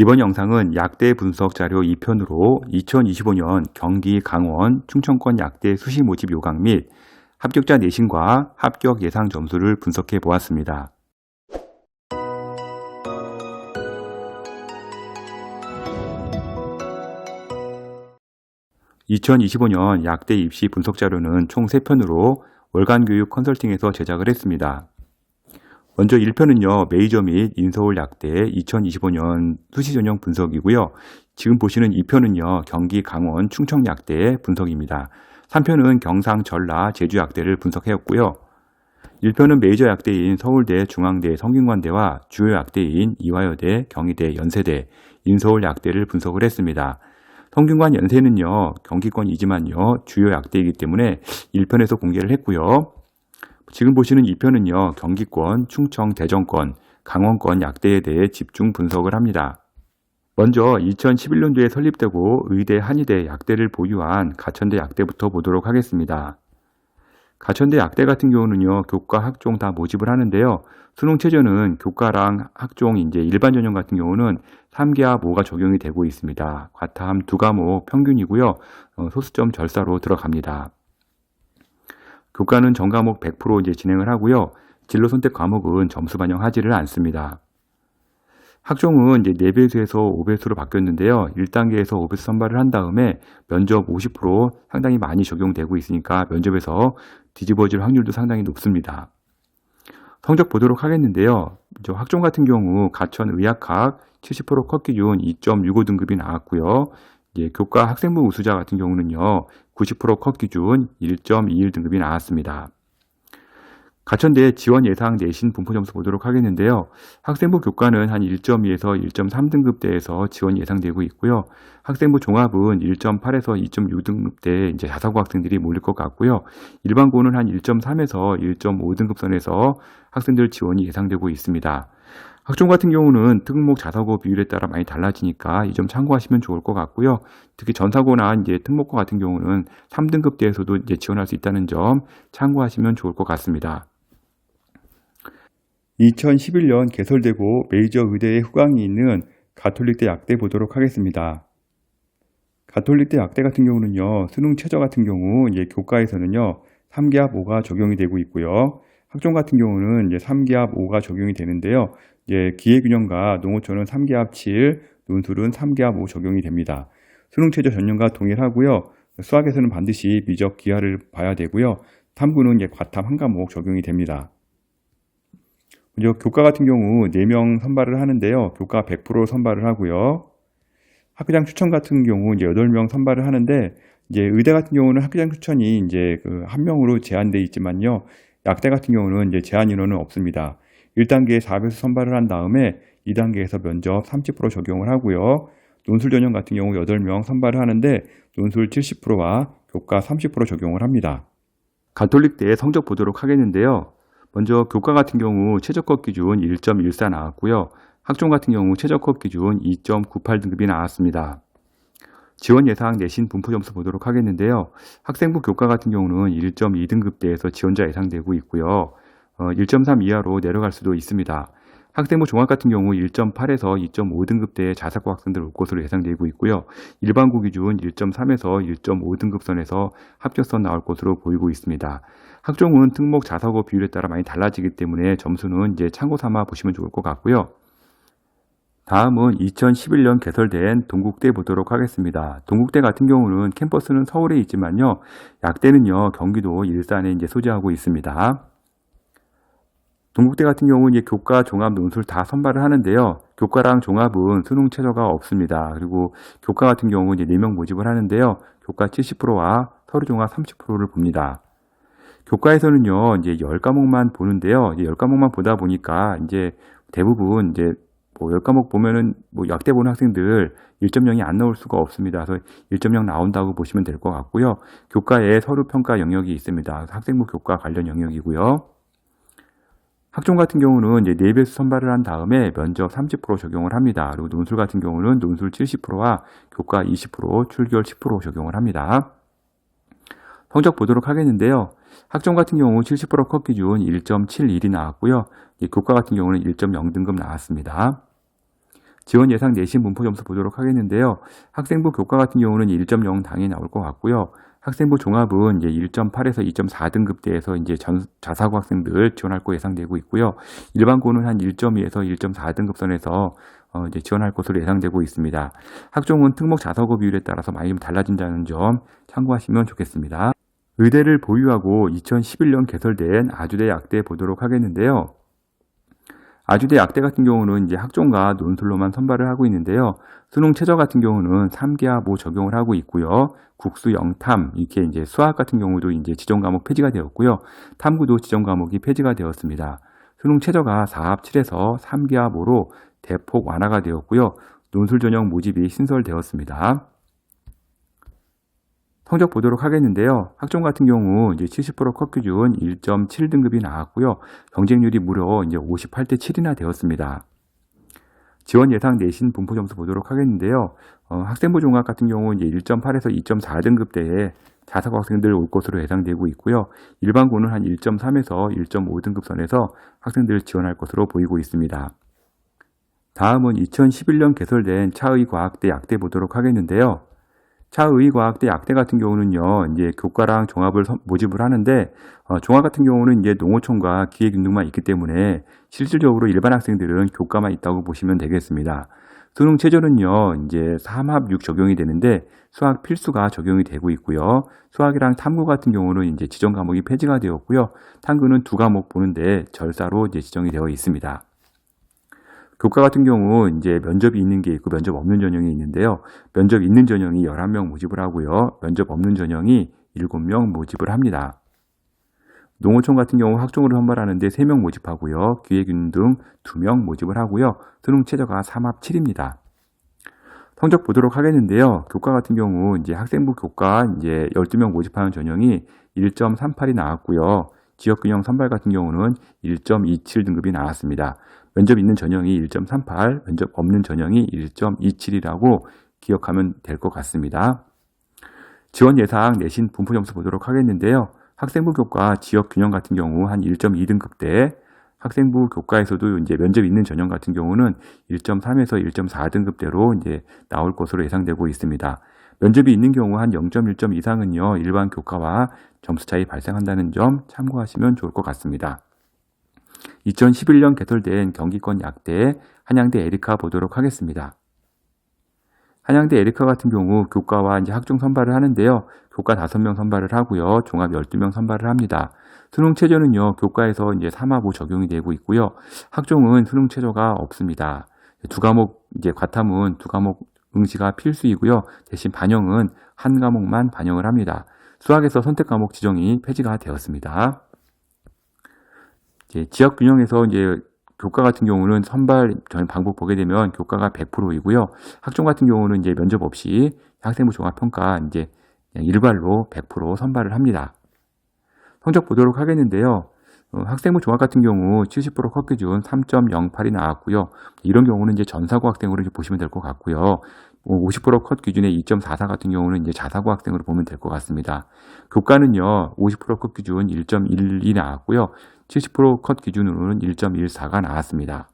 이번 영상은 약대 분석 자료 2편으로 2025년 경기 강원 충청권 약대 수시 모집 요강 및 합격자 내신과 합격 예상 점수를 분석해 보았습니다. 2025년 약대 입시 분석 자료는 총 3편으로 월간 교육 컨설팅에서 제작을 했습니다. 먼저 1편은요, 메이저 및 인서울 약대 2025년 수시 전형 분석이고요. 지금 보시는 2편은요, 경기 강원 충청 약대 분석입니다. 3편은 경상 전라 제주 약대를 분석하였고요. 1편은 메이저 약대인 서울대, 중앙대, 성균관대와 주요 약대인 이화여대, 경희대, 연세대, 인서울 약대를 분석을 했습니다. 성균관 연세는요, 경기권이지만요, 주요 약대이기 때문에 1편에서 공개를 했고요. 지금 보시는 2편은요, 경기권, 충청, 대전권, 강원권 약대에 대해 집중 분석을 합니다. 먼저 2011년도에 설립되고 의대, 한의대 약대를 보유한 가천대 약대부터 보도록 하겠습니다. 가천대 약대 같은 경우는요, 교과, 학종 다 모집을 하는데요. 수능 최저는 교과랑 학종, 이제 일반 전형 같은 경우는 3개와 5가 적용이 되고 있습니다. 과탐 두 과목 평균이고요. 어, 소수점 절사로 들어갑니다. 교과는 전 과목 100% 이제 진행을 하고요. 진로 선택 과목은 점수 반영하지를 않습니다. 학종은 이제 4배수에서 5배수로 바뀌었는데요. 1단계에서 5배수 선발을 한 다음에 면접 50% 상당히 많이 적용되고 있으니까 면접에서 뒤집어질 확률도 상당히 높습니다. 성적 보도록 하겠는데요. 저 학종 같은 경우 가천 의학학 70%컷 기준 2.65 등급이 나왔고요. 이제 교과 학생부 우수자 같은 경우는요. 90%컷 기준 1.21 등급이 나왔습니다. 가천대 지원 예상 내신 분포 점수 보도록 하겠는데요. 학생부 교과는 한 1.2에서 1.3 등급대에서 지원 예상되고 있고요. 학생부 종합은 1.8에서 2.6 등급대 이제 자사고 학생들이 몰릴 것 같고요. 일반고는 한 1.3에서 1.5 등급 선에서 학생들 지원이 예상되고 있습니다. 학종 같은 경우는 특목 자사고 비율에 따라 많이 달라지니까 이 점 참고하시면 좋을 것 같고요. 특히 전사고나 이제 특목고 같은 경우는 3등급대에서도 이제 지원할 수 있다는 점 참고하시면 좋을 것 같습니다. 2011년 개설되고 메이저 의대의 후광이 있는 가톨릭대 약대 보도록 하겠습니다. 가톨릭대 약대 같은 경우는요, 수능 최저 같은 경우 이제 교과에서는요, 3기합 5가 적용이 되고 있고요. 학종 같은 경우는 이제 3기합 5가 적용이 되는데요. 이제 기회균형과 농어촌은 3기합 7, 논술은 3기합 5 적용이 됩니다. 수능 최저 전년과 동일하고요. 수학에서는 반드시 미적 기하를 봐야 되고요. 탐구는 이제 과탐 한 과목 적용이 됩니다. 먼저 교과 같은 경우 4명 선발을 하는데요. 교과 100% 선발을 하고요. 학교장 추천 같은 경우 이제 8명 선발을 하는데 이제 의대 같은 경우는 학교장 추천이 이제 그 한 명으로 제한돼 있지만요. 약대 같은 경우는 이제 제한 인원은 없습니다. 1단계에 4배수 선발을 한 다음에 2단계에서 면접 30% 적용을 하고요. 논술 전형 같은 경우 8명 선발을 하는데 논술 70%와 교과 30% 적용을 합니다. 가톨릭대 성적 보도록 하겠는데요. 먼저 교과 같은 경우 최저컷 기준 1.14 나왔고요. 학종 같은 경우 최저컷 기준 2.98 등급이 나왔습니다. 지원 예상 내신 분포 점수 보도록 하겠는데요. 학생부 교과 같은 경우는 1.2등급대에서 지원자 예상되고 있고요. 어, 1.3 이하로 내려갈 수도 있습니다. 학생부 종합 같은 경우 1.8에서 2.5등급대의 자사고 학생들 올 것으로 예상되고 있고요. 일반고 기준 1.3에서 1.5등급 선에서 합격선 나올 것으로 보이고 있습니다. 학종은 특목 자사고 비율에 따라 많이 달라지기 때문에 점수는 이제 참고 삼아 보시면 좋을 것 같고요. 다음은 2011년 개설된 동국대 보도록 하겠습니다. 동국대 같은 경우는 캠퍼스는 서울에 있지만요. 약대는요, 경기도 일산에 이제 소재하고 있습니다. 동국대 같은 경우는 이제 교과, 종합, 논술 다 선발을 하는데요. 교과랑 종합은 수능 최저가 없습니다. 그리고 교과 같은 경우는 이제 4명 모집을 하는데요. 교과 70%와 서류 종합 30%를 봅니다. 교과에서는요, 이제 10과목만 보는데요. 이제 10과목만 보다 보니까 이제 대부분 이제 뭐 10과목 보면은 뭐 약대 보는 학생들 1.0이 안 나올 수가 없습니다. 그래서 1.0 나온다고 보시면 될 것 같고요. 교과에 서류 평가 영역이 있습니다. 학생부 교과 관련 영역이고요. 학종 같은 경우는 이제 4배수 선발을 한 다음에 면접 30% 적용을 합니다. 그리고 논술 같은 경우는 논술 70%와 교과 20%, 출결 10% 적용을 합니다. 성적 보도록 하겠는데요. 학종 같은 경우 70%컷 기준 1.71이 나왔고요. 교과 같은 경우는 1.0 등급 나왔습니다. 지원 예상 내신 분포 점수 보도록 하겠는데요. 학생부 교과 같은 경우는 1.0 당연히 나올 것 같고요. 학생부 종합은 이제 1.8에서 2.4등급대에서 이제 전, 자사고 학생들 지원할 거 예상되고 있고요. 일반고는 한 1.2에서 1.4등급 선에서 어, 이제 지원할 것으로 예상되고 있습니다. 학종은 특목 자사고 비율에 따라서 많이 좀 달라진다는 점 참고하시면 좋겠습니다. 의대를 보유하고 2011년 개설된 아주대 약대 보도록 하겠는데요. 아주대 약대 같은 경우는 이제 학종과 논술로만 선발을 하고 있는데요. 수능 최저 같은 경우는 3기하보 적용을 하고 있고요. 국수 영탐 이렇게 이제 수학 같은 경우도 이제 지정 과목 폐지가 되었고요. 탐구도 지정 과목이 폐지가 되었습니다. 수능 최저가 4합 7에서 3기하보로 대폭 완화가 되었고요. 논술 전형 모집이 신설되었습니다. 성적 보도록 하겠는데요. 학종 같은 경우 이제 70%컷 기준 1.7등급이 나왔고요. 경쟁률이 무려 이제 58대 7이나 되었습니다. 지원 예상 내신 분포 점수 보도록 하겠는데요. 어, 학생부 종합 같은 경우 이제 1.8에서 2.4등급대에 자사고 학생들 올 것으로 예상되고 있고요. 일반고는 한 1.3에서 1.5등급 선에서 학생들 지원할 것으로 보이고 있습니다. 다음은 2011년 개설된 차의과학대 약대 보도록 하겠는데요. 차의과학대 약대 같은 경우는요, 이제 교과랑 종합을 선- 모집을 하는데, 어, 종합 같은 경우는 이제 농어촌과 기획윤등만 있기 때문에 실질적으로 일반 학생들은 교과만 있다고 보시면 되겠습니다. 수능 최저는요, 이제 3합 6 적용이 되는데, 수학 필수가 적용이 되고 있고요. 수학이랑 탐구 같은 경우는 이제 지정 과목이 폐지가 되었고요. 탐구는 두 과목 보는데 절사로 이제 지정이 되어 있습니다. 교과 같은 경우 이제 면접이 있는 게 있고 면접 없는 전형이 있는데요. 면접 있는 전형이 11명 모집을 하고요. 면접 없는 전형이 7명 모집을 합니다. 농어촌 같은 경우 학종으로 선발하는데 3명 모집하고요. 기획윤 등 2명 모집을 하고요. 수능 최저가 3합 7입니다. 성적 보도록 하겠는데요. 교과 같은 경우 이제 학생부 교과 이제 12명 모집하는 전형이 1.38이 나왔고요. 지역균형 선발 같은 경우는 1.27 등급이 나왔습니다. 면접 있는 전형이 1.38, 면접 없는 전형이 1.27이라고 기억하면 될 것 같습니다. 지원 예상 내신 분포 점수 보도록 하겠는데요. 학생부 교과 지역 균형 같은 경우 한 1.2등급대, 학생부 교과에서도 이제 면접 있는 전형 같은 경우는 1.3에서 1.4등급대로 이제 나올 것으로 예상되고 있습니다. 면접이 있는 경우 한 0.1점 이상은요, 일반 교과와 점수 차이 발생한다는 점 참고하시면 좋을 것 같습니다. 2011년 개설된 경기권 약대 한양대 에리카 보도록 하겠습니다. 한양대 에리카 같은 경우 교과와 이제 학종 선발을 하는데요. 교과 5명 선발을 하고요. 종합 12명 선발을 합니다. 수능 최저는요. 교과에서 이제 3하고 적용이 되고 있고요. 학종은 수능 최저가 없습니다. 두 과목 이제 과탐은 두 과목 응시가 필수이고요. 대신 반영은 한 과목만 반영을 합니다. 수학에서 선택 과목 지정이 폐지가 되었습니다. 이제 지역 균형에서 이제 교과 같은 경우는 선발 전 방법 보게 되면 교과가 100%이고요. 학종 같은 경우는 이제 면접 없이 학생부 종합 평가 이제 일괄로 100% 선발을 합니다. 성적 보도록 하겠는데요. 어, 학생부 종합 같은 경우 70%컷 기준 3.08이 나왔고요. 이런 경우는 이제 전사고 학생으로 이제 보시면 될 것 같고요. 50%컷 기준의 2.44 같은 경우는 이제 자사고 학생으로 보면 될 것 같습니다. 교과는요, 50%컷 기준 1.12 나왔고요. 70%컷 기준으로는 1.14가 나왔습니다.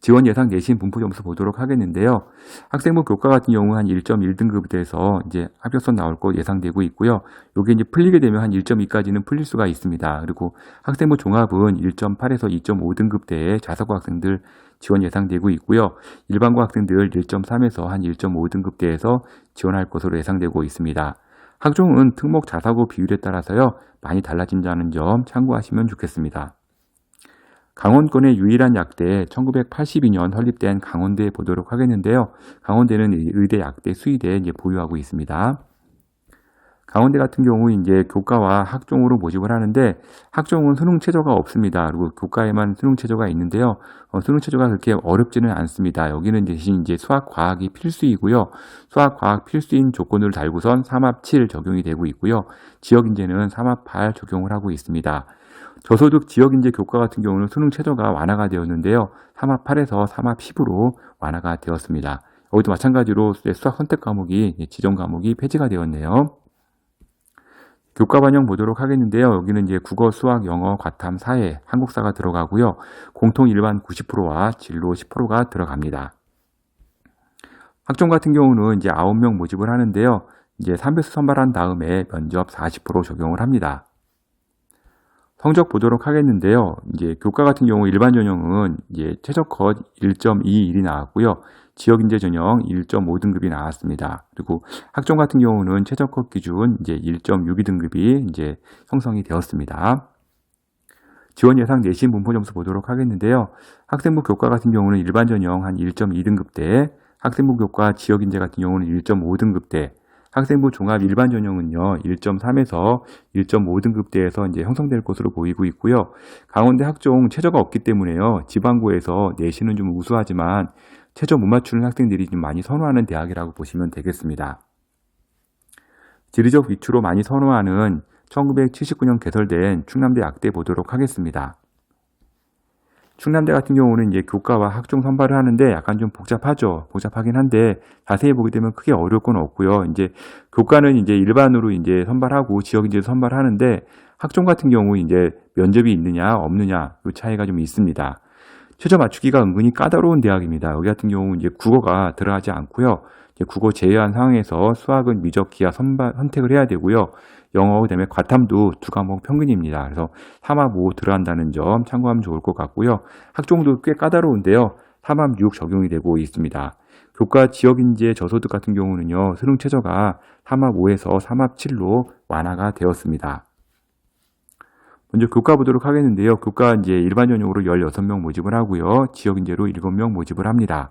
지원 예상 내신 분포 점수 보도록 하겠는데요. 학생부 교과 같은 경우 한 1.1등급에서 이제 합격선 나올 것 예상되고 있고요. 요게 이제 풀리게 되면 한 1.2까지는 풀릴 수가 있습니다. 그리고 학생부 종합은 1.8에서 2.5등급대의 자사고 학생들 지원 예상되고 있고요. 일반고 학생들 1.3에서 한 1.5등급대에서 지원할 것으로 예상되고 있습니다. 학종은 특목 자사고 비율에 따라서요. 많이 달라진다는 점 참고하시면 좋겠습니다. 강원권의 유일한 약대 1982년 설립된 강원대에 보도록 하겠는데요. 강원대는 의대 약대 수의대 이제 보유하고 있습니다. 강원대 같은 경우 이제 교과와 학종으로 모집을 하는데 학종은 수능 최저가 없습니다. 그리고 교과에만 수능 최저가 있는데요. 어, 수능 최저가 그렇게 어렵지는 않습니다. 여기는 대신 이제 수학 과학이 필수이고요. 수학 과학 필수인 조건을 달고선 3합 7 적용이 되고 있고요. 지역 인재는 3합 8 적용을 하고 있습니다. 저소득 지역 인재 교과 같은 경우는 수능 최저가 완화가 되었는데요. 3합 8에서 3합 10으로 완화가 되었습니다. 여기도 마찬가지로 수학 선택 과목이 지정 과목이 폐지가 되었네요. 교과 반영 보도록 하겠는데요. 여기는 이제 국어, 수학, 영어, 과탐, 사회, 한국사가 들어가고요. 공통 일반 90%와 진로 10%가 들어갑니다. 학종 같은 경우는 이제 9명 모집을 하는데요. 이제 3배수 선발한 다음에 면접 40% 적용을 합니다. 성적 보도록 하겠는데요. 이제 교과 같은 경우 일반 전형은 이제 최저 컷 1.21이 나왔고요. 지역 인재 전형 1.5등급이 나왔습니다. 그리고 학종 같은 경우는 최저 컷 기준 이제 1.62등급이 이제 형성이 되었습니다. 지원 예상 내신 분포 점수 보도록 하겠는데요. 학생부 교과 같은 경우는 일반 전형 한 1.2등급대, 학생부 교과 지역 인재 같은 경우는 1.5등급대, 학생부 종합 일반 전형은요, 1.3에서 1.5등급대에서 이제 형성될 것으로 보이고 있고요. 강원대 학종 최저가 없기 때문에요, 지방고에서 내신은 좀 우수하지만 최저 못 맞추는 학생들이 좀 많이 선호하는 대학이라고 보시면 되겠습니다. 지리적 위치로 많이 선호하는 1979년 개설된 충남대 약대 보도록 하겠습니다. 충남대 같은 경우는 이제 교과와 학종 선발을 하는데 약간 좀 복잡하죠. 복잡하긴 한데 자세히 보게 되면 크게 어려울 건 없고요. 이제 교과는 이제 일반으로 이제 선발하고 지역 이제 선발하는데 학종 같은 경우 이제 면접이 있느냐 없느냐 그 차이가 좀 있습니다. 최저 맞추기가 은근히 까다로운 대학입니다. 여기 같은 경우 이제 국어가 들어가지 않고요. 국어 제외한 상황에서 수학은 미적 기하 선발, 선택을 해야 되고요. 영어 그다음에 과탐도 두 과목 평균입니다. 그래서 3합 5 들어간다는 점 참고하면 좋을 것 같고요. 학종도 꽤 까다로운데요. 3합 6 적용이 되고 있습니다. 교과 지역인재 저소득 같은 경우는요. 수능 최저가 3합 5에서 3합 7로 완화가 되었습니다. 먼저 교과 보도록 하겠는데요. 교과 이제 일반 전형으로 16명 모집을 하고요. 지역 인재로 7명 모집을 합니다.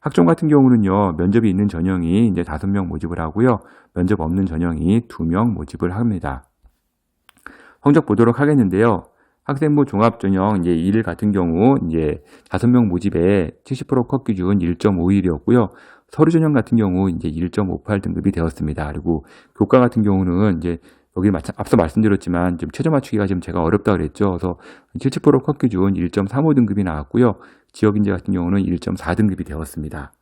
학종 같은 경우는요, 면접이 있는 전형이 이제 5명 모집을 하고요. 면접 없는 전형이 2명 모집을 합니다. 성적 보도록 하겠는데요. 학생부 종합 전형 이제 1 같은 경우 이제 5명 모집에 70%컷 기준 1.51이었고요. 서류 전형 같은 경우 이제 1.58 등급이 되었습니다. 그리고 교과 같은 경우는 이제 여기 마찬, 앞서 말씀드렸지만 좀 최저 맞추기가 좀 제가 어렵다 그랬죠. 그래서 70%컷 기준 1.35 등급이 나왔고요. 지역 인재 같은 경우는 1.4 등급이 되었습니다.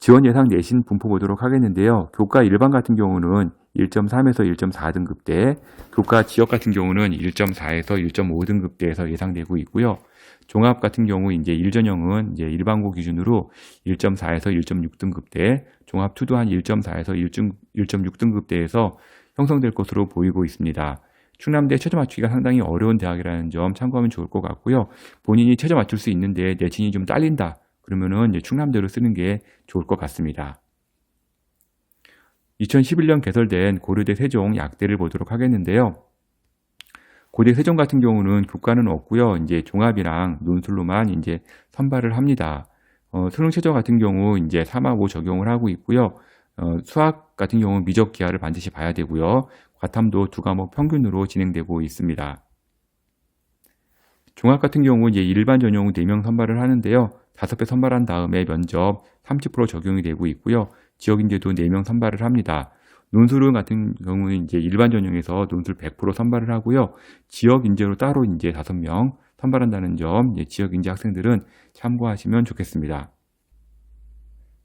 지원 예상 내신 분포 보도록 하겠는데요. 교과 일반 같은 경우는 1.3에서 1.4 등급대, 교과 지역 같은 경우는 1.4에서 1.5 등급대에서 예상되고 있고요. 종합 같은 경우 이제 1전형은 이제 일반고 기준으로 1.4에서 1.6 등급대, 종합 투도 한 1.4에서 1.6 등급대에서 형성될 것으로 보이고 있습니다. 충남대 최저 맞추기가 상당히 어려운 대학이라는 점 참고하면 좋을 것 같고요. 본인이 최저 맞출 수 있는데 내신이 좀 딸린다. 그러면은 이제 충남대로 쓰는 게 좋을 것 같습니다. 2011년 개설된 고려대 세종 약대를 보도록 하겠는데요. 고대 세종 같은 경우는 교과는 없고요. 이제 종합이랑 논술로만 이제 선발을 합니다. 어, 수능 최저 같은 경우 이제 3하고 적용을 하고 있고요. 어, 수학 같은 경우 미적 기하를 반드시 봐야 되고요. 과탐도 두 과목 평균으로 진행되고 있습니다. 종합 같은 경우 이제 일반 전형 4명 선발을 하는데요. 5배 선발한 다음에 면접 30% 적용이 되고 있고요. 지역 인재도 4명 선발을 합니다. 논술 같은 경우는 이제 일반 전형에서 논술 100% 선발을 하고요. 지역 인재로 따로 이제 5명 선발한다는 점 지역 인재 학생들은 참고하시면 좋겠습니다.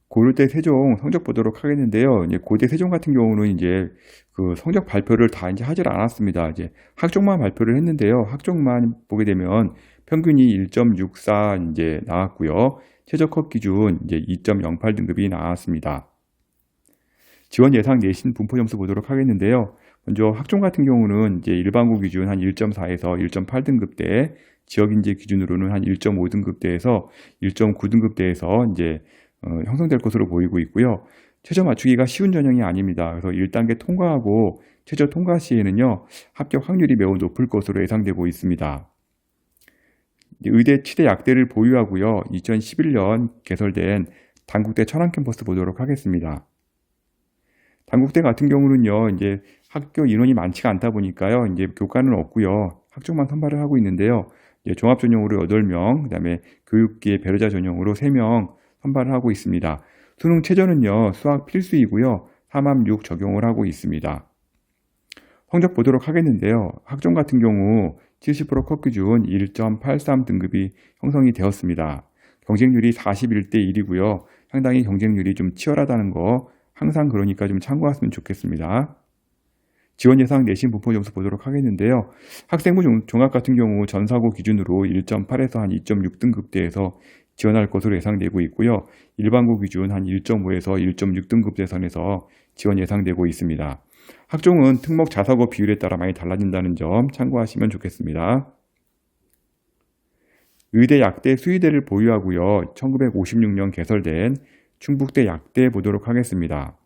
고려대 세종 성적 보도록 하겠는데요. 이제 고대 세종 같은 경우는 이제 그 성적 발표를 다 이제 하질 않았습니다. 이제 학종만 발표를 했는데요. 학종만 보게 되면 평균이 1.64 이제 나왔고요. 최저 컷 기준 이제 2.08 등급이 나왔습니다. 지원 예상 내신 분포 점수 보도록 하겠는데요. 먼저 학종 같은 경우는 이제 일반고 기준 한 1.4에서 1.8 등급대, 지역 인재 기준으로는 한 1.5 등급대에서 1.9 등급대에서 이제 어, 형성될 것으로 보이고 있고요. 최저 맞추기가 쉬운 전형이 아닙니다. 그래서 1단계 통과하고 최저 통과 시에는요, 합격 확률이 매우 높을 것으로 예상되고 있습니다. 의대 치대 약대를 보유하고요. 2011년 개설된 단국대 천안 캠퍼스 보도록 하겠습니다. 단국대 같은 경우는요, 이제 학교 인원이 많지가 않다 보니까요, 이제 교과는 없고요. 학종만 선발을 하고 있는데요. 종합 전형으로 8명, 그 다음에 교육계 배려자 전형으로 3명, 선발을 하고 있습니다. 수능 최저는요, 수학 필수이고요. 3함 6 적용을 하고 있습니다. 성적 보도록 하겠는데요. 학종 같은 경우 70%컷 기준 1.83 등급이 형성이 되었습니다. 경쟁률이 41대 1이고요. 상당히 경쟁률이 좀 치열하다는 거 항상 그러니까 좀 참고하시면 좋겠습니다. 지원 예상 내신 분포 점수 보도록 하겠는데요. 학생부 종합 같은 경우 전사고 기준으로 1.8에서 한 2.6등급대에서 지원할 것으로 예상되고 있고요. 일반고 기준 한 1.5에서 1.6등급 대선에서 지원 예상되고 있습니다. 학종은 특목 자사고 비율에 따라 많이 달라진다는 점 참고하시면 좋겠습니다. 의대 약대 수의대를 보유하고요. 1956년 개설된 충북대 약대 보도록 하겠습니다.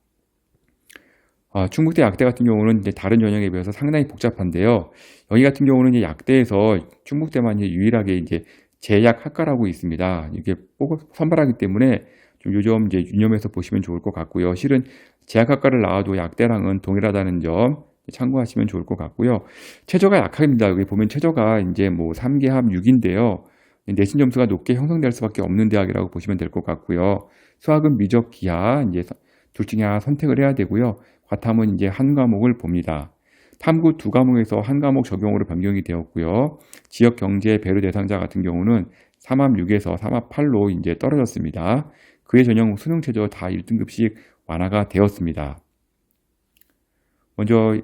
아, 충북대 약대 같은 경우는 이제 다른 전형에 비해서 상당히 복잡한데요. 여기 같은 경우는 이제 약대에서 충북대만 이제 유일하게 이제 제약학과라고 있습니다. 이게 꼭 선발하기 때문에 좀 요즘 이제 유념해서 보시면 좋을 것 같고요. 실은 제약학과를 나와도 약대랑은 동일하다는 점 참고하시면 좋을 것 같고요. 최저가 약학입니다. 여기 보면 최저가 이제 뭐 3개 합 6인데요. 내신 점수가 높게 형성될 수밖에 없는 대학이라고 보시면 될 것 같고요. 수학은 미적 기하 이제 둘 중에 하나 선택을 해야 되고요. 과탐은 이제 한 과목을 봅니다. 탐구 두 과목에서 한 과목 적용으로 변경이 되었고요. 지역 경제 배려 대상자 같은 경우는 3합 6에서 3합 8로 이제 떨어졌습니다. 그의 전형 수능 최저 다 1등급씩 완화가 되었습니다. 먼저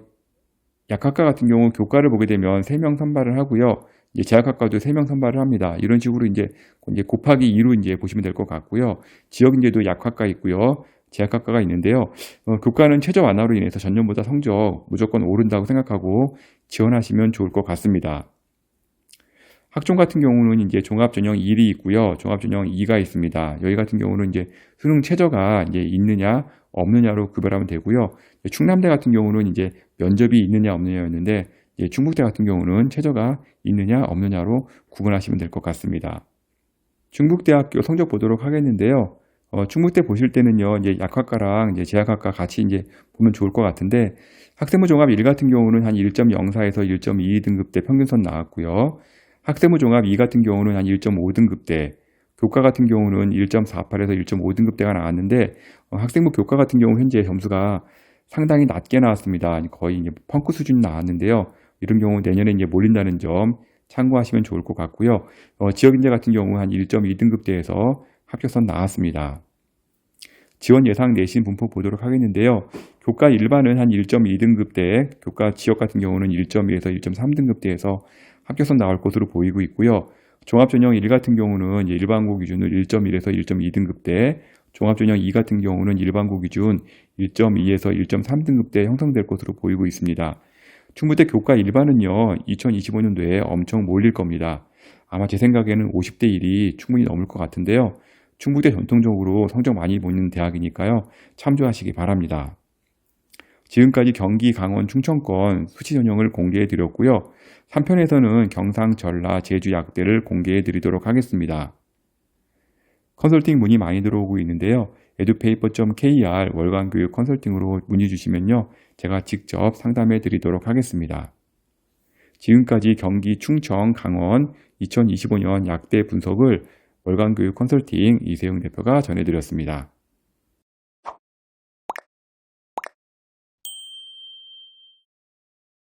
약학과 같은 경우 교과를 보게 되면 3명 선발을 하고요. 이제 제약학과도 3명 선발을 합니다. 이런 식으로 이제, 이제 곱하기 2로 이제 보시면 될 것 같고요. 지역 인재도 약학과 있고요. 제약학과가 있는데요. 어, 교과는 최저 완화로 인해서 전년보다 성적 무조건 오른다고 생각하고 지원하시면 좋을 것 같습니다. 학종 같은 경우는 이제 종합 전형 1이 있고요. 종합 전형 2가 있습니다. 여기 같은 경우는 이제 수능 최저가 이제 있느냐 없느냐로 구별하면 되고요. 충남대 같은 경우는 이제 면접이 있느냐 없느냐였는데 충북대 같은 경우는 최저가 있느냐 없느냐로 구분하시면 될 것 같습니다. 충북대학교 성적 보도록 하겠는데요. 어, 충북대 보실 때는요, 이제 약학과랑 이제 제약학과 같이 이제 보면 좋을 것 같은데, 학생부 종합 1 같은 경우는 한 1.04에서 1.22 등급대 평균선 나왔고요. 학생부 종합 2 같은 경우는 한 1.5등급대, 교과 같은 경우는 1.48에서 1.5등급대가 나왔는데, 어, 학생부 교과 같은 경우 현재 점수가 상당히 낮게 나왔습니다. 거의 이제 펑크 수준 나왔는데요. 이런 경우 내년에 이제 몰린다는 점 참고하시면 좋을 것 같고요. 어, 지역인재 같은 경우 한 1.2등급대에서 합격선 나왔습니다. 지원 예상 내신 분포 보도록 하겠는데요. 교과 일반은 한 1.2등급대, 교과 지역 같은 경우는 1.2에서 1.3등급대에서 합격선 나올 것으로 보이고 있고요. 종합전형 1 같은 경우는 일반고 기준으로 1.1에서 1.2등급대, 종합전형 2 같은 경우는 일반고 기준 1.2에서 1.3등급대 형성될 것으로 보이고 있습니다. 충북대 교과 일반은요, 2025년도에 엄청 몰릴 겁니다. 아마 제 생각에는 50대 1이 충분히 넘을 것 같은데요. 충북대 전통적으로 성적 많이 보는 대학이니까요. 참조하시기 바랍니다. 지금까지 경기, 강원, 충청권 수시 전형을 공개해 드렸고요. 3편에서는 경상, 전라, 제주 약대를 공개해 드리도록 하겠습니다. 컨설팅 문의 많이 들어오고 있는데요. edupaper.kr 월간 교육 컨설팅으로 문의 주시면요. 제가 직접 상담해 드리도록 하겠습니다. 지금까지 경기, 충청, 강원 2025년 약대 분석을 월간교육 컨설팅 이세용 대표가 전해드렸습니다.